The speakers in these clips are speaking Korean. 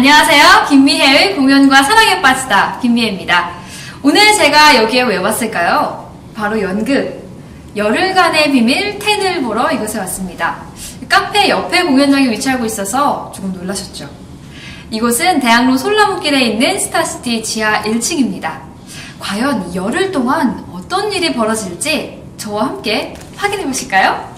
안녕하세요. 김미혜의 공연과 사랑에 빠지다. 김미혜입니다. 오늘 제가 여기에 왜 왔을까요? 바로 연극. 열흘간의 비밀 텐을 보러 이곳에 왔습니다. 카페 옆에 공연장이 위치하고 있어서 조금 놀라셨죠? 이곳은 대학로 솔나무길에 있는 스타시티 지하 1층입니다. 과연 열흘 동안 어떤 일이 벌어질지 저와 함께 확인해 보실까요?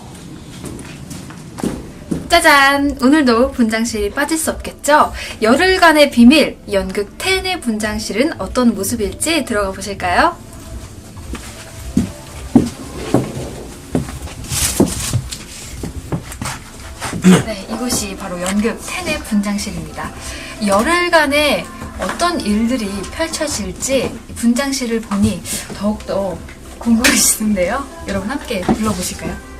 짜잔! 오늘도 분장실이 빠질 수 없겠죠? 열흘간의 비밀, 연극 10의 분장실은 어떤 모습일지 들어가 보실까요? 네, 이곳이 바로 연극 10의 분장실입니다. 열흘간의 어떤 일들이 펼쳐질지 이 분장실을 보니 더욱더 궁금해지는데요. 여러분 함께 불러보실까요?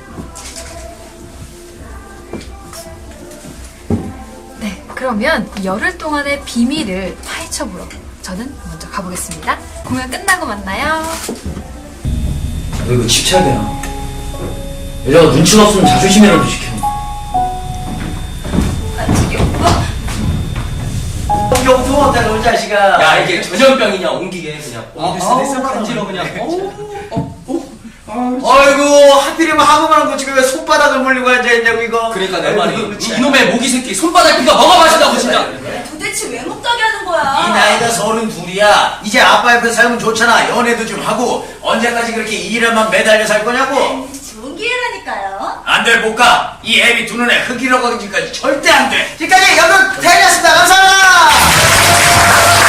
그러면 열흘 동안의 비밀을 파헤쳐 보러 저는 먼저 가보겠습니다. 공연 끝나고 만나요. 너 이거 집착이야. 여자가 눈치 없으면 자존심이라도 지켜. 아, 저기 오빠. 못하는 우리 자식아. 야 이게 전염병이냐 옮기게 그냥 어, 어, 됐어 어, 간지러 어, 그냥 네. 어? 아이고 하필이면 하고만 고치고 왜 손바닥을 물리고 앉아있냐고 이거. 그러니까 내 아이고, 말이. 이놈의 모기 새끼 손바닥 피가 뭐가 마신다고 진짜 도대체 왜 못하게 하는 거야? 이 나이가 서른 둘이야. 이제 아빠 옆에 살면 좋잖아. 연애도 좀 하고 언제까지 그렇게 일에만 매달려 살 거냐고. 좋은 기회라니까요. 안돼 못 가. 이 애비 두 눈에 흙이라고 하기까지 절대 안 돼. 지금까지 연극 대리였습니다. 감사합니다.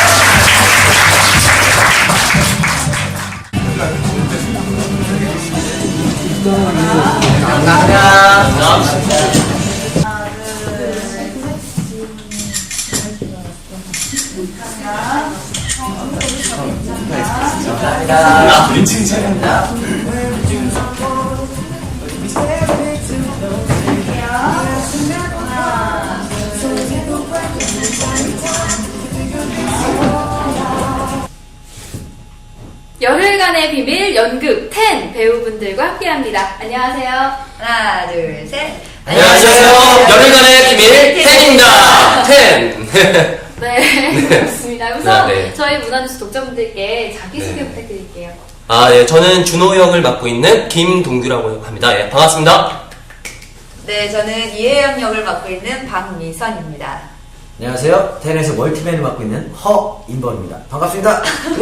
감 열흘간의 비밀 연극 10 배우분들과 함께합니다. 안녕하세요. 하나, 둘, 셋. 안녕하세요 열흘간의 비밀 텐입니다 텐 네, 그렇습니다. 우선 네, 네. 저희 문화뉴스 독자분들께 자기소개 네. 부탁드릴게요. 아, 예, 저는 준호 역을 맡고 있는 김동규라고 합니다. 예, 반갑습니다. 네, 저는 이혜영 역을 맡고 있는 박미선입니다. 안녕하세요. 텐에서 멀티맨을 맡고 있는 허인범입니다. 반갑습니다.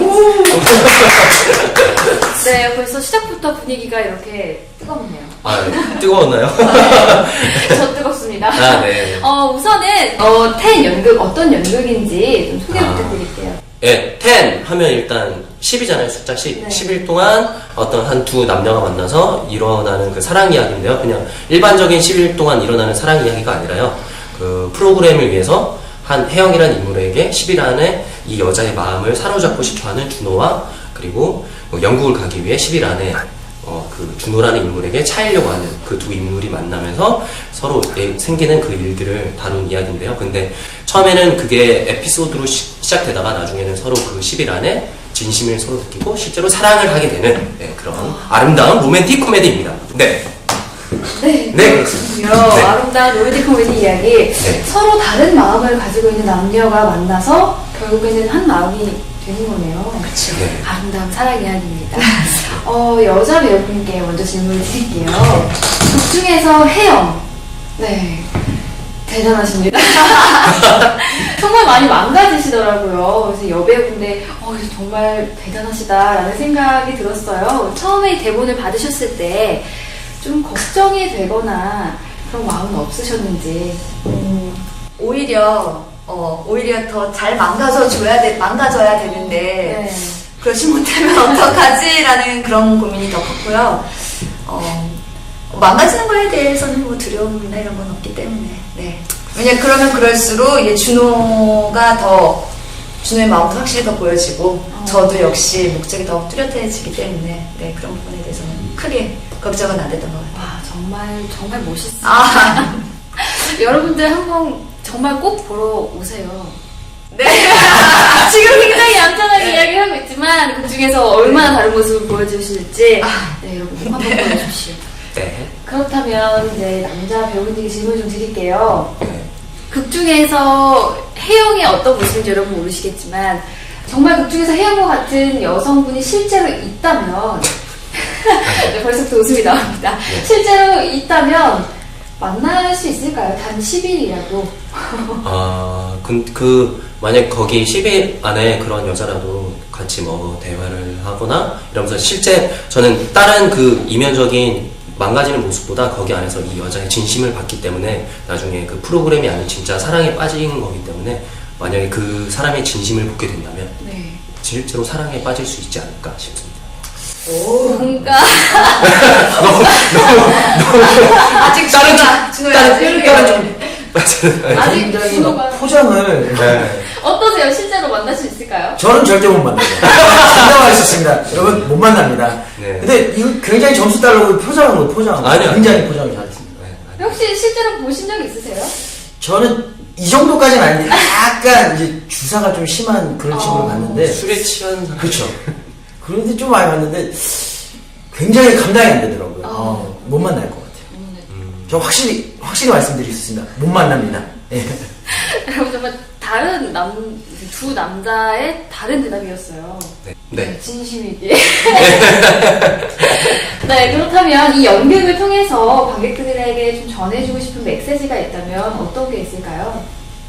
네, 벌써 시작부터 분위기가 이렇게 뜨겁네요. 아, 예, 뜨거웠나요? 저 뜨겁습니다. 아, 네. 어, 우선은 어, 10 연극 어떤 연극인지 좀 소개 아. 부탁드릴게요. 예, 10 하면 일단 10이잖아요, 숫자 10. 네. 10일 동안 어떤 한 두 남녀가 만나서 일어나는 그 사랑 이야기인데요. 그냥 일반적인 10일 동안 일어나는 사랑 이야기가 아니라요. 그 프로그램을 위해서 한 혜영이라는 인물에게 10일 안에 이 여자의 마음을 사로잡고 싶어 하는 준호와 그리고 뭐 영국을 가기 위해 10일 안에 어, 그 준호라는 인물에게 차이려고 하는 그 두 인물이 만나면서 서로 내- 생기는 그 일들을 다룬 이야기인데요. 근데 처음에는 그게 에피소드로 시, 작되다가 나중에는 서로 그 10일 안에 진심을 서로 느끼고 실제로 사랑을 하게 되는 네, 그런 아름다운 로맨틱 코미디입니다. 네. 네, 네, 그렇군요. 네. 아름다운 로맨틱 코미디 이야기. 네. 서로 다른 마음을 가지고 있는 남녀가 만나서 결국에는 한 마음이 되는 거네요. 그렇죠. 네. 아름다운 사랑 이야기입니다. 어, 여자 배우분께 먼저 질문을 드릴게요. 극 중에서 혜영. 네. 대단하십니다. 정말 많이 망가지시더라고요. 그래서 여배우인데, 어, 정말 대단하시다라는 생각이 들었어요. 처음에 이 대본을 받으셨을 때, 좀 걱정이 되거나 그런 마음은 없으셨는지. 음, 오히려, 어, 오히려 더 잘 망가져 줘야 돼, 망가져야 되는데, 네. 그러지 못하면 어떡하지라는 그런 고민이 더 컸고요. 어, 망가지는 거에 대해서는 뭐 두려움이나 이런 건 없기 때문에, 네. 왜냐, 그러면 그럴수록 이제 준호가 더, 준호의 마음도 확실히 더 보여지고, 어. 저도 역시 목적이 더 뚜렷해지기 때문에, 네, 그런 부분에 대해서는 크게 걱정은 안 됐던 것 같아요. 와, 정말, 정말 멋있어요. 아, 여러분들 한번 정말 꼭 보러 오세요. 네. 지금 굉장히 얌전하게 네. 이야기하고 있지만 그 중에서 얼마나 다른 모습을 보여주실지 아. 네 여러분 꼭 한번 보여주십시오. 네. 그렇다면 이제 남자 배우분들께 질문 좀 드릴게요. 네. 극 중에서 혜영의 어떤 모습인지 여러분 모르시겠지만 정말 극 중에서 혜영과 같은 여성분이 실제로 있다면 네, 벌써부터 웃음이 나옵니다. 실제로 있다면 만날 수 있을까요? 단 10일이라도. 아, 그, 그, 만약 거기 10일 안에 그런 여자라도 같이 뭐 대화를 하거나 이러면서 실제 저는 다른 그 이면적인 망가지는 모습보다 거기 안에서 이 여자의 진심을 봤기 때문에 나중에 그 프로그램이 아닌 진짜 사랑에 빠진 거기 때문에 만약에 그 사람의 진심을 보게 된다면 네. 실제로 사랑에 빠질 수 있지 않을까 싶습니다. 뭔가 아직 준호가, 준호야, 아직. 아직 굉장히 준호가- 막 포장을. 네. 어떠세요? 실제로 만날 수 있을까요? 저는 절대 못 만나요. 진정할 수 있습니다. 여러분, 못 만납니다. 네. 근데 이거 굉장히 점수 달라고 포장한 거, 포장. 아니요. 굉장히 포장을 잘했습니다. 네. 혹시 실제로 보신 적 있으세요? 저는 이 정도까지는 아닌데, 약간 이제 주사가 좀 심한 그런 친구를 어. 봤는데, 술에 취한 사람. 그렇죠. 그런데 좀 많이 봤는데, 굉장히 감당이 안 되더라고요. 어. 어, 못 만날 것 같아요. 음. 저 확실히, 확실히 말씀드리겠습니다. 못 만납니다. 예. 여러분 정말 다른 남 두 남자의 다른 대답이었어요. 네. 네. 진심이게. 네, 그렇다면 이 연극을 통해서 관객들에게 좀 전해주고 싶은 메시지가 있다면 어떤 게 있을까요?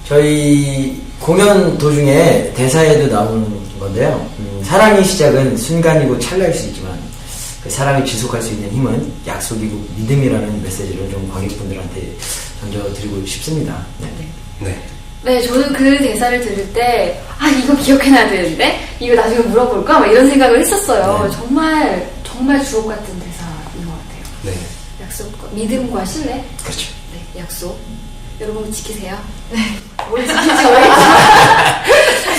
저희 공연 도중에 대사에도 나오는 건데요. 음, 사랑의 시작은 순간이고 찰나일 수 있지만 그 사랑을 지속할 수 있는 힘은 약속이고 믿음이라는 메시지를 좀 관객분들한테 던져드리고 싶습니다. 네. 네. 네, 저는 그 대사를 들을 때, 아, 이거 기억해놔야 되는데? 이거 나중에 물어볼까? 막 이런 생각을 했었어요. 네. 정말, 정말 주옥 같은 대사인 것 같아요. 네. 약속과, 믿음과 신뢰? 그렇죠. 네, 약속. 여러분 지키세요. 네. 뭘 지킬지 모르겠지만.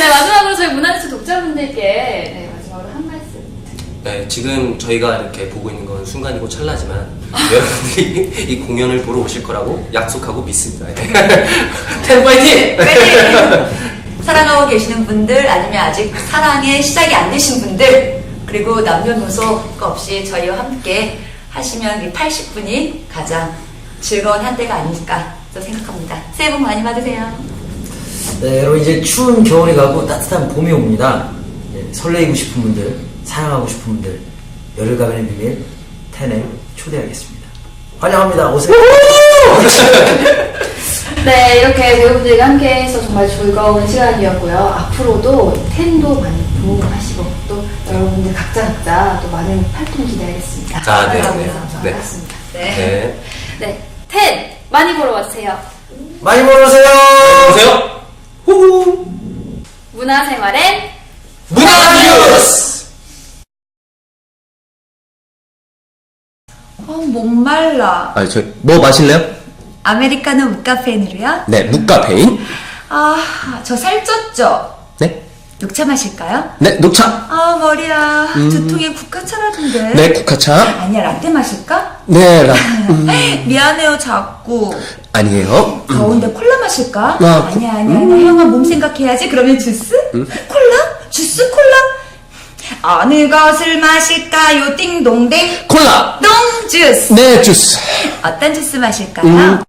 네, 마지막으로 저희 문화뉴스 독자분들께, 네, 마지막으로 한 말씀. 네, 지금 저희가 이렇게 보고 있는 건 순간이고 찰나지만 여러분들이 이 공연을 보러 오실 거라고 약속하고 믿습니다. 텐 파이팅! 사랑하고 계시는 분들 아니면 아직 사랑의 시작이 안 되신 분들 그리고 남녀노소가 없이 저희와 함께 하시면 이 80분이 가장 즐거운 한때가 아닐까 또 생각합니다. 새해 복 많이 받으세요. 네, 여러분 이제 추운 겨울이 가고 따뜻한 봄이 옵니다. 예, 설레이고 싶은 분들, 사랑하고 싶은 분들, 열흘 가면의 비밀 텐에 초대하겠습니다. 환영합니다. 오세요. 네, 이렇게 배우분들과 함께해서 정말 즐거운 시간이었고요. 앞으로도 텐도 많이 부응하시고 또 여러분들 각자 각자 또 많은 활동 기대하겠습니다. 아, 네, 감사합니다. 네. 반갑습니다. 네. 네. 네, 텐 많이 보러 와주세요. 많이 보러 오세요. 보세요. 후후. 문화생활엔 문화뉴스. 어, 목말라. 아, 저 뭐 마실래요? 아메리카노 무카페인으로요? 네, 무카페인. 아, 저 살쪘죠? 네. 녹차 마실까요? 네, 녹차. 아, 머리야. 두통에 국화차라던데. 네, 국화차. 아니야, 라떼 마실까? 네, 라. 미안해요, 자꾸. 아니에요. 더운데 콜라 마실까? 아, 아니야, 아니야, 아니야. 형아 몸 생각해야지. 그러면 주스? 콜라? 주스 콜라? 어느 것을 마실까요? 띵동댕. 콜라. 똥 주스. 네, 주스. 어떤 주스 마실까요? 음,